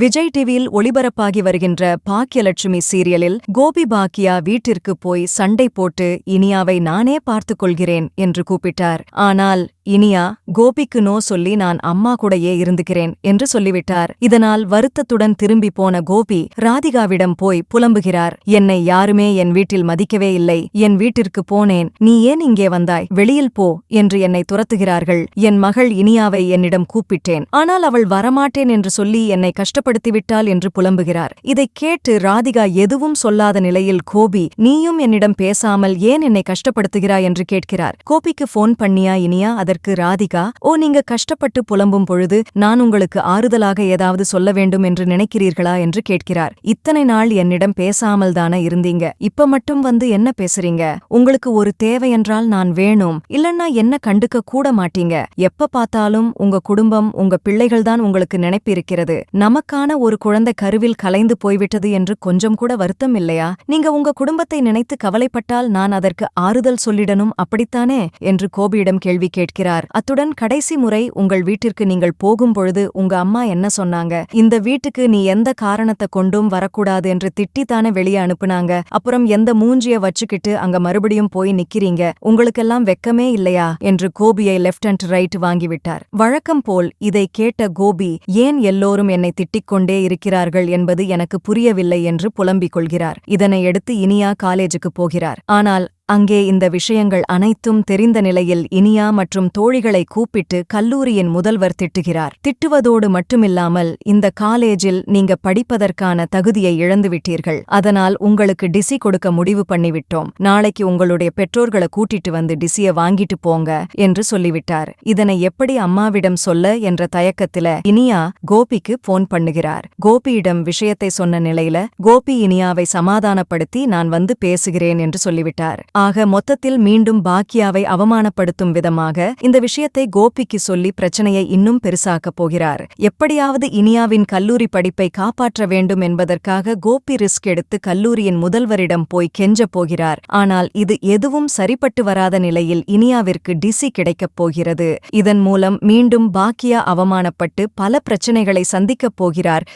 விஜய் டிவியில் ஒளிபரப்பாகி வருகின்ற பாக்கியலட்சுமி சீரியலில் கோபி பாக்கியா வீட்டிற்கு போய் சண்டை போட்டு இனியாவை நானே பார்த்துக் கொள்கிறேன் என்று கூப்பிட்டார். ஆனால் இனியா கோபிக்கு நோ சொல்லி நான் அம்மா கூடயே இருந்துகிறேன் என்று சொல்லிவிட்டார். இதனால் வருத்தத்துடன் திரும்பி போன கோபி ராதிகாவிடம் போய் புலம்புகிறார். என்னை யாருமே என் வீட்டில் மதிக்கவே இல்லை. என் வீட்டிற்கு போனேன். நீ ஏன் இங்கே வந்தாய்? வெளியில் போ என்று என்னை துரத்துகிறார்கள். என் மகள் இனியாவை என்னிடம் கூப்பிட்டேன். ஆனால் அவள் வரமாட்டேன் என்று சொல்லி என்னை கஷ்டப்படுத்திவிட்டாள் என்று புலம்புகிறார். இதைக் கேட்டு ராதிகா எதுவும் சொல்லாத நிலையில் கோபி நீயும் என்னிடம் பேசாமல் ஏன் என்னை கஷ்டப்படுத்துகிறாய்? என்று கேட்கிறார். கோபிக்கு போன் பண்ணியா இனியா? அதற்கு ராதிகா ஓ நீங்க கஷ்டப்பட்டு புலம்பும் பொழுது நான் உங்களுக்கு ஆறுதலாக ஏதாவது சொல்ல வேண்டும் என்று நினைக்கிறீர்களா? என்று கேட்கிறார். இத்தனை நாள் என்னிடம் பேசாமல் தானே இருந்தீங்க. இப்ப மட்டும் வந்து என்ன பேசுறீங்க? உங்களுக்கு ஒரு தேவையென்றால் நான் வேணும். இல்லன்னா என்ன கண்டுக்க கூட மாட்டீங்க. எப்ப பார்த்தாலும் உங்க குடும்பம் உங்க பிள்ளைகள்தான் உங்களுக்கு நினைப்பிருக்கிறது. நமக்கா நமக்கான ஒரு குழந்தை கருவில் கலைந்து போய்விட்டது என்று கொஞ்சம் கூட வருத்தம் இல்லையா? நீங்க உங்க குடும்பத்தை நினைத்து கவலைப்பட்டால் நான் அதற்கு ஆறுதல் சொல்லிடணும் அப்படித்தானே? என்று கோபியிடம் கேள்வி கேட்கிறார். அத்துடன் கடைசி முறை உங்கள் வீட்டிற்கு நீங்கள் போகும் பொழுது உங்க அம்மா என்ன சொன்னாங்க? இந்த வீட்டுக்கு நீ எந்த காரணத்தை கொண்டும் வரக்கூடாது என்று திட்டித்தானே வெளியே அனுப்புனாங்க. அப்புறம் எந்த மூஞ்சிய வச்சுக்கிட்டு அங்க மறுபடியும் போய் நிக்கிறீங்க? உங்களுக்கெல்லாம் வெக்கமே இல்லையா? என்று கோபியை லெஃப்ட் அண்ட் ரைட் வாங்கிவிட்டார் வழக்கம் போல் இதை கேட்ட கோபி ஏன் எல்லோரும் என்னை திட்டி கொண்டே இருக்கிறார்கள் என்பது எனக்கு புரியவில்லை என்று புலம்பிக் கொள்கிறார். இதனையடுத்து இனியா காலேஜுக்கு போகிறார். ஆனால் அங்கே இந்த விஷயங்கள் அனைத்தும் தெரிந்த நிலையில் இனியா மற்றும் தோழிகளை கூப்பிட்டு கல்லூரியின் முதல்வர் திட்டுகிறார். திட்டுவதோடு மட்டுமில்லாமல் இந்த காலேஜில் நீங்க படிப்பதற்கான தகுதியை இழந்துவிட்டீர்கள். அதனால் உங்களுக்கு டிசி கொடுக்க முடிவு பண்ணிவிட்டோம். நாளைக்கு உங்களுடைய பெற்றோர்களை கூட்டிட்டு வந்து டிசிய வாங்கிட்டு போங்க என்று சொல்லிவிட்டார். இதனை எப்படி அம்மாவிடம் சொல்ல என்ற தயக்கத்தில இனியா கோபிக்கு போன் பண்ணுகிறார். கோபியிடம் விஷயத்தை சொன்ன நிலையில கோபி இனியாவை சமாதானப்படுத்தி நான் வந்து பேசுகிறேன் என்று சொல்லிவிட்டார். ஆக மொத்தத்தில் மீண்டும் பாக்கியாவை அவமானப்படுத்தும் விதமாக இந்த விஷயத்தை கோபிக்கு சொல்லி பிரச்சனையை இன்னும் பெருசாக்கப் போகிறார். எப்படியாவது இனியாவின் கல்லூரி படிப்பை காப்பாற்ற வேண்டும் என்பதற்காக கோபி ரிஸ்க் எடுத்து கல்லூரியின் முதல்வரிடம் போய் கெஞ்ச போகிறார். ஆனால் இது எதுவும் சரிப்பட்டு வராத நிலையில் இனியாவிற்கு டிசி கிடைக்கப் போகிறது. இதன் மூலம் மீண்டும் பாக்கியா அவமானப்பட்டு பல பிரச்சனைகளை சந்திக்கப் போகிறார்.